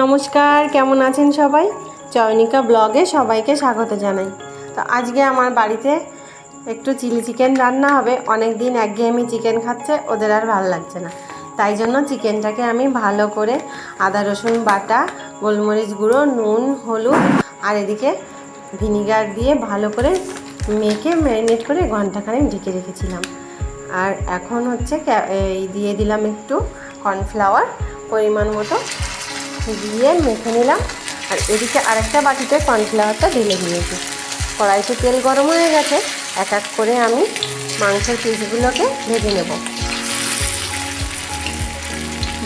নমস্কার, কেমন আছেন সবাই? চয়নিকা ব্লগে সবাইকে স্বাগত জানাই। তো আজকে আমার বাড়িতে একটু চিলি চিকেন রান্না হবে। অনেক দিন একঘেয়েমি চিকেন খাচ্ছে, ওদের আর ভালো লাগছে না। তাই জন্য চিকেনটাকে আমি ভালো করে আদা, রসুন বাটা, গোলমরিচ গুঁড়ো, নুন, হলুদ আর এদিকে ভিনিগার দিয়ে ভালো করে মেখে ম্যারিনেট করে ঘন্টাখানেক ঢেকে রেখেছিলাম। আর এখন হচ্ছে এই দিয়ে দিলাম একটু কর্নফ্লাওয়ার পরিমাণ মতো। দিয়ে মেখে নিলাম। আর এদিকে আরেকটা বাটিতে কর্নফ্লাওয়ারটা ঢেলে দিয়েছি। কড়াইতে তেল গরম হয়ে গেছে, এক এক করে আমি মাংসের পিসগুলোকে ভেজে নেব।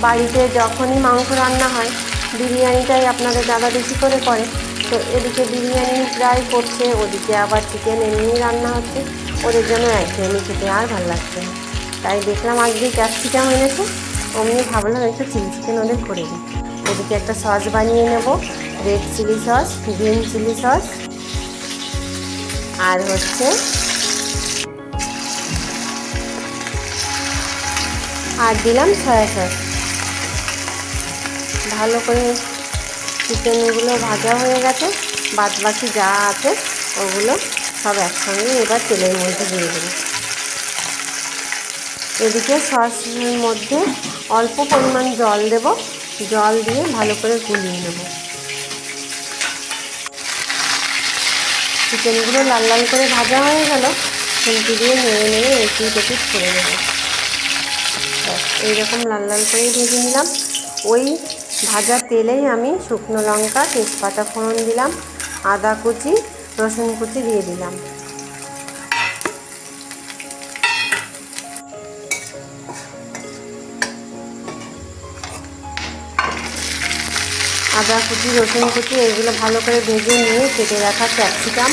বাড়িতে যখনই মাংস রান্না হয়, বিরিয়ানিটাই আপনাদের দাদা বেশি করে করে। তো এদিকে বিরিয়ানি প্রায় করছে, ওদিকে আবার চিকেন এমনি রান্না হচ্ছে। ওদের জন্য একঘেয়েমি খেতে আর ভালো লাগছে না। তাই দেখলাম আজকে ক্যাপসিকাম এনেছে, অমনি ভাবলাম একটু চিলি চিকেন ওদের করে দিই। এদিকে একটা সস বানিয়ে নেব red chilli sauce green chilli sauce আর হচ্ছে আর দিলাম সয়া সস ভালো করে চিকেনগুলো ভাজা হয়ে গেছে বাদ বাকি যা আছে ওগুলো সব একসঙ্গে এবার তেলের মধ্যে দিয়ে দেবো। এদিকে সসের মধ্যে অল্প পরিমাণ জল দেব জল দিয়ে ভালো করে গুলিয়ে নেব। চিকেনগুলো লাল লাল করে ভাজা হয়ে গেল। খুন্তি দিয়ে নেড়ে নেড়ে একটু একটু করে নেব। এইরকম লাল লাল করেই ভেজে নিলাম। ওই ভাজা তেলেই আমি শুকনো লঙ্কা, তেজপাতা ফোড়ন দিলাম, আদা কুচি, রসুন কুচি দিয়ে দিলাম। আদা কুচি, রসুন কুচি, এগুলো ভালো করে ভেজে নিয়ে কেটে রাখা ক্যাপসিকাম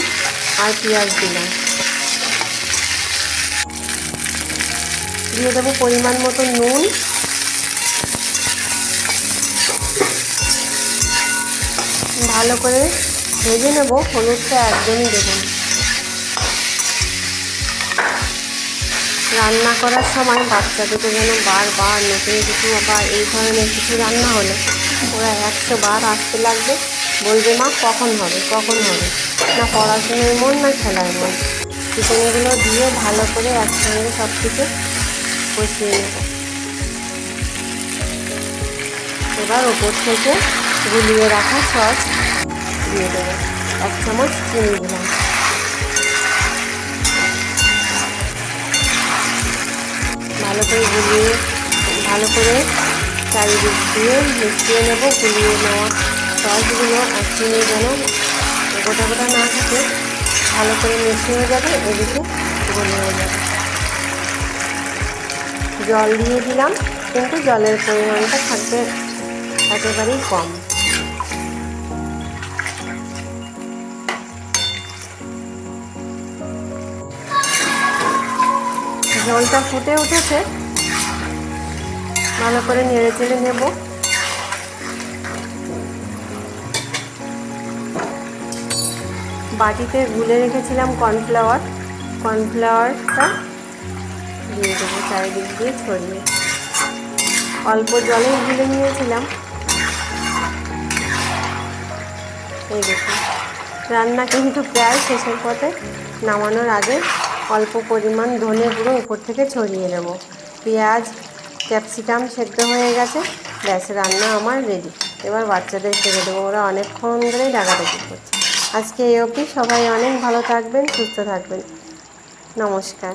আর পেঁয়াজ দিলাম। দিয়ে দেবো পরিমাণ মতো নুন। ভালো করে ভেজে নেব, হলুদটা একদমই দেবেন রান্না করার সময় বাচ্চাদেরকে যেন বারবার নতুন কিছু বা এই ধরনের কিছু রান্না হলে ওরা একশো বার আসতে লাগবে। বলবে, মা, কখন হবে? কখন হবে? না, পড়াশোনার মন না, খেলার মন। চিকেনগুলো দিয়ে ভালো করে একসঙ্গে সব কিছু কষিয়ে নেব। এবার ওপর থেকে গুলিয়ে রাখা সস দিয়ে দেবো। এক চামচ চিনি দিলাম। ভালো করে গুলিয়ে, ভালো করে চারিদিক দিয়ে মিশিয়ে নেব গুলিয়ে নেওয়া সসগুলো চিনি যেন গোটা গোটা না থাকে। ভালো করে মিশিয়ে যাবে, এদিকে গলিয়ে যাবে। জল দিয়ে দিলাম, কিন্তু জলের পরিমাণটা থাকবে একেবারেই কম। জলটা ফুটে উঠেছে ভালো করে নেড়ে চেড়ে নেব। বাটিতে গুলে রেখেছিলাম কর্নফ্লাওয়ার। কর্নফ্লাওয়ারটা দিয়ে দেবো চারিদিক দিয়ে ছড়িয়ে। অল্প জলে গুলে নিয়েছিলাম। এই দেখুন, রান্না কিন্তু প্রায় শেষের পথে। নামানোর আগে অল্প পরিমাণ ধনে গুঁড়ো উপর থেকে ছড়িয়ে নেব। পেঁয়াজ ক্যাপসিকাম সেদ্ধ হয়ে গেছে। ব্যাস, রান্না আমার রেডি এবার বাচ্চাদের খেতে দেবো। ওরা অনেকক্ষণ ধরেই ডাকাডাকি করছে। আজকে এই অবধি সবাই অনেক ভালো থাকবেন, সুস্থ থাকবেন। নমস্কার।